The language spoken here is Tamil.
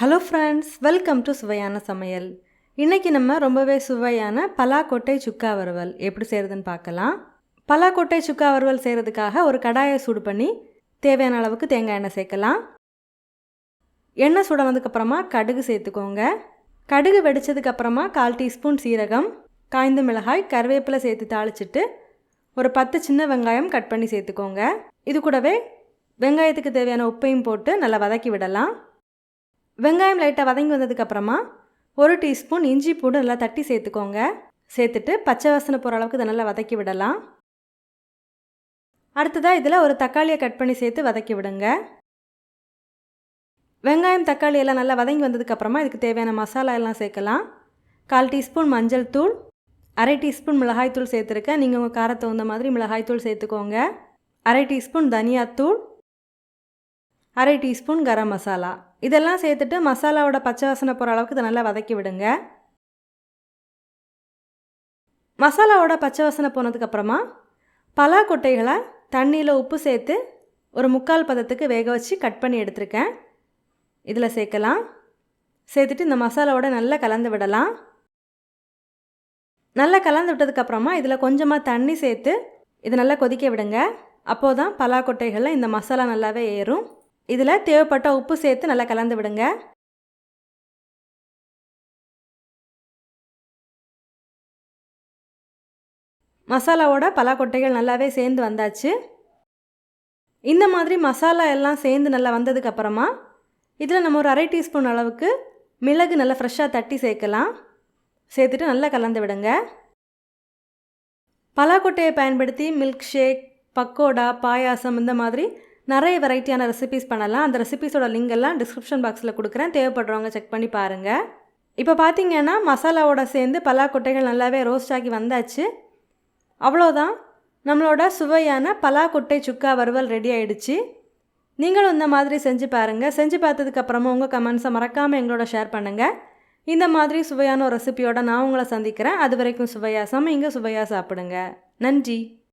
ஹலோ ஃப்ரெண்ட்ஸ் வெல்கம் டு சுவையான சமையல் இன்றைக்கி நம்ம ரொம்பவே சுவையான பலாக்கொட்டை சுக்கா வறுவல் எப்படி செய்கிறதுன்னு பார்க்கலாம். பலாக்கொட்டை சுக்கா வறுவல் செய்கிறதுக்காக ஒரு கடாயை சூடு பண்ணி தேவையான அளவுக்கு தேங்காய் எண்ணெய் சேர்க்கலாம். எண்ணெய் சுடனதுக்கப்புறமா கடுகு சேர்த்துக்கோங்க. கடுகு வெடித்ததுக்கப்புறமா கால் டீஸ்பூன் சீரகம் காய்ந்த மிளகாய் கருவேப்பிலை சேர்த்து தாளிச்சிட்டு ஒரு பத்து சின்ன வெங்காயம் கட் பண்ணி சேர்த்துக்கோங்க. இது கூடவே வெங்காயத்துக்கு தேவையான உப்பையும் போட்டு நல்லா வதக்கி விடலாம். வெங்காயம் லைட்டாக வதங்கி வந்ததுக்கப்புறமா ஒரு டீஸ்பூன் இஞ்சி பூண்டு நல்லா தட்டி சேர்த்துக்கோங்க. சேர்த்துட்டு பச்சை வாசனை போகிற அளவுக்கு இதை நல்லா வதக்கி விடலாம். அடுத்ததாக இதில் ஒரு தக்காளியை கட் பண்ணி சேர்த்து வதக்கி விடுங்க. வெங்காயம் தக்காளி எல்லாம் நல்லா வதங்கி வந்ததுக்கப்புறமா இதுக்கு தேவையான மசாலா எல்லாம் சேர்க்கலாம். கால் டீஸ்பூன் மஞ்சள் தூள் அரை டீஸ்பூன் மிளகாய்த்தூள் சேர்த்துருக்கேன். நீங்கள் உங்கள் காரத்தை தகுந்த மாதிரி மிளகாய்த்தூள் சேர்த்துக்கோங்க. அரை டீஸ்பூன் தனியாத்தூள் அரை டீஸ்பூன் கரம் மசாலா. இதெல்லாம் சேர்த்துட்டு மசாலாவோட பச்சை வாசனை போகிற அளவுக்கு இதை நல்லா வதக்கி விடுங்க. மசாலாவோட பச்சை வாசனை போனதுக்கப்புறமா பலா கொட்டைகளை தண்ணியில் உப்பு சேர்த்து ஒரு முக்கால் பதத்துக்கு வேக வச்சு கட் பண்ணி எடுத்திருக்கேன். இதில் சேர்க்கலாம். சேர்த்துட்டு இந்த மசாலாவோட நல்லா கலந்து விடலாம். நல்லா கலந்து விட்டதுக்கப்புறமா இதில் கொஞ்சமாக தண்ணி சேர்த்து இதை நல்லா கொதிக்க விடுங்க. அப்போது தான் பலா கொட்டைகளில் இந்த மசாலா நல்லாவே ஏறும். இதில் தேவைப்பட்ட உப்பு சேர்த்து நல்லா கலந்து விடுங்க. மசாலாவோட பலாக்கொட்டைகள் நல்லாவே சேர்ந்து வந்தாச்சு. இந்த மாதிரி மசாலா எல்லாம் சேர்ந்து நல்லா வந்ததுக்கப்புறமா இதில் நம்ம ஒரு அரை டீஸ்பூன் அளவுக்கு மிளகு நல்லா ஃப்ரெஷ்ஷாக தட்டி சேர்க்கலாம். சேர்த்துட்டு நல்லா கலந்து விடுங்க. பலாக்கொட்டையை பயன்படுத்தி மில்க் ஷேக் பக்கோடா பாயாசம் இந்த மாதிரி நிறைய வெரைட்டியான ரெசிபிஸ் பண்ணலாம். அந்த ரெசிபிஸோட லிங்க் எல்லாம் டிஸ்கிரிப்ஷன் பாக்ஸில் கொடுக்குறேன். தேவைப்படுறவங்க செக் பண்ணி பாருங்கள் இப்போ பார்த்தீங்கன்னா மசாலாவோட சேர்ந்து பலா கொட்டைகள் நல்லாவே ரோஸ்ட் ஆகி வந்தாச்சு. அவ்வளோதான் நம்மளோட சுவையான பலா கொட்டை சுக்கா வறுவல் ரெடி ஆகிடுச்சு நீங்களும் இந்த மாதிரி செஞ்சு பாருங்கள் செஞ்சு பார்த்ததுக்கப்புறமா உங்கள் கமெண்ட்ஸை மறக்காமல் எங்களோட ஷேர் பண்ணுங்கள் இந்த மாதிரி சுவையான ஒரு ரெசிபியோட நான் உங்களை சந்திக்கிறேன். அது வரைக்கும் சுவையாக சமைங்க சுவையாக சாப்பிடுங்க. நன்றி.